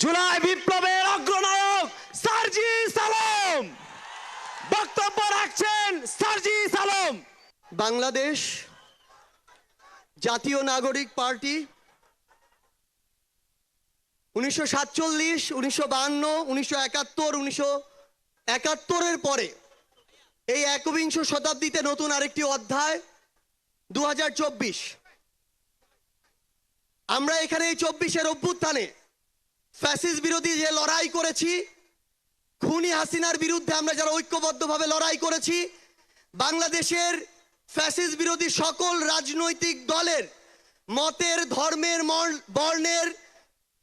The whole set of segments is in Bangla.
জুলাই বিপ্লবের অগ্রনায়ক সার্জি সালাম। বক্তব্য রাখছেন সার্জি সালাম। বাংলাদেশ জাতীয় নাগরিক পার্টি উনিশশো সাতচল্লিশ, উনিশশো বাহান্ন উনিশশো একাত্তর, উনিশশো একাত্তরের পরে এই একবিংশ শতাব্দীতে নতুন আরেকটি অধ্যায় দু হাজার চব্বিশ। আমরা এখানে এই চব্বিশের অভ্যুত্থানে ফ্যাসিস বিরোধী যে লড়াই করেছি, খুনি হাসিনার বিরুদ্ধে আমরা যারা ঐক্যবদ্ধভাবে লড়াই করেছি, বাংলাদেশের ফ্যাসিস বিরোধী সকল রাজনৈতিক দলের মতের, ধর্মের মর- বর্ণের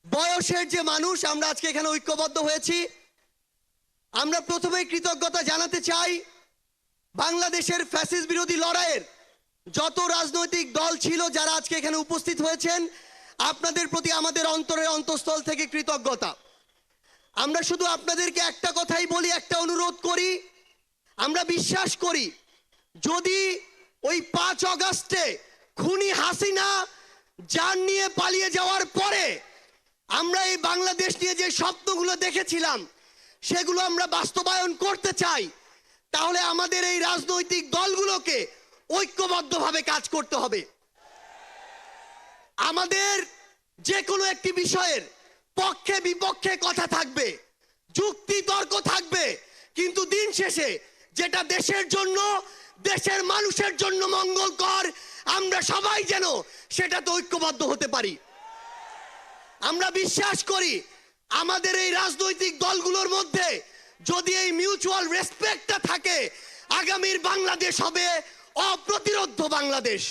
বয়সের যে মানুষ আমরা আজকে এখানে ঐক্যবদ্ধ হয়েছি। আমরা প্রথমে কৃতজ্ঞতা জানাতে চাই, বাংলাদেশের ফ্যাসিস বিরোধী লড়াইয়ের যত রাজনৈতিক দল ছিল যারা আজকে এখানে উপস্থিত হয়েছেন আপনাদের প্রতি আমাদের অন্তরের অন্তঃস্থল থেকে কৃতজ্ঞতা। আমরা শুধু আপনাদেরকে একটা কথাই বলি, একটা অনুরোধ করি। আমরা বিশ্বাস করি, যদি ওই পাঁচ অগাস্টে খুনি হাসিনা যান নিয়ে পালিয়ে যাওয়ার পরে আমরা এই বাংলাদেশ নিয়ে যে স্বপ্নগুলো দেখেছিলাম, সেগুলো আমরা বাস্তবায়ন করতে চাই, তাহলে আমাদের এই রাজনৈতিক দলগুলোকে ঐক্যবদ্ধভাবে কাজ করতে হবে। আমাদের যে কোনো একটি বিষয়ের পক্ষে, বিপক্ষে কথা থাকবে, যুক্তি, তর্ক থাকবে, কিন্তু দিন শেষে যেটা দেশের জন্য, দেশের মানুষের জন্য মঙ্গলকর, আমরা সবাই যেন সেটাতে ঐক্যবদ্ধ হতে পারি। আমরা বিশ্বাস করি আমাদের এই রাজনৈতিক দলগুলোর মধ্যে যদি এই মিউচুয়াল রেসপেক্টটা থাকে, আগামীর বাংলাদেশ হবে অপ্রতিরোধ বাংলাদেশ।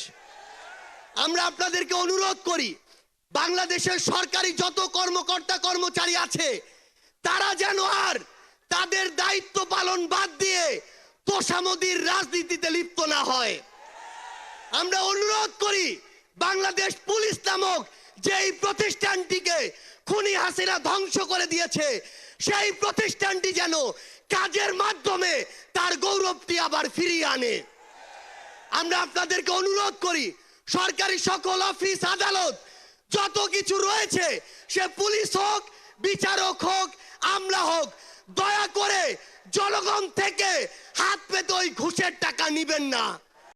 আমরা আপনাদেরকে অনুরোধ করি, বাংলাদেশের সরকারি যত কর্মকর্তা কর্মচারী আছে, তারা যেন আর তাদের দায়িত্ব পালন বাদ দিয়ে তোষামদির রাজনীতিতে লিপ্ত না হয়। আমরা অনুরোধ করি, বাংলাদেশ পুলিশ নামক যেই প্রতিষ্ঠানটিকে খুনি হাসিনা ধ্বংস করে দিয়েছে, সেই প্রতিষ্ঠানটি যেন কাজের মাধ্যমে তার গৌরবটি আবার ফিরিয়ে আনে। আমরা আপনাদেরকে অনুরোধ করি সরকারি সকল অফিস আদালত, যত কিছু রয়েছে, সে পুলিশ হোক, বিচারক হোক, আমলা হোক, দয়া করে জনগণ থেকে হাত পেতে ওই ঘুষের টাকা নিবেন না।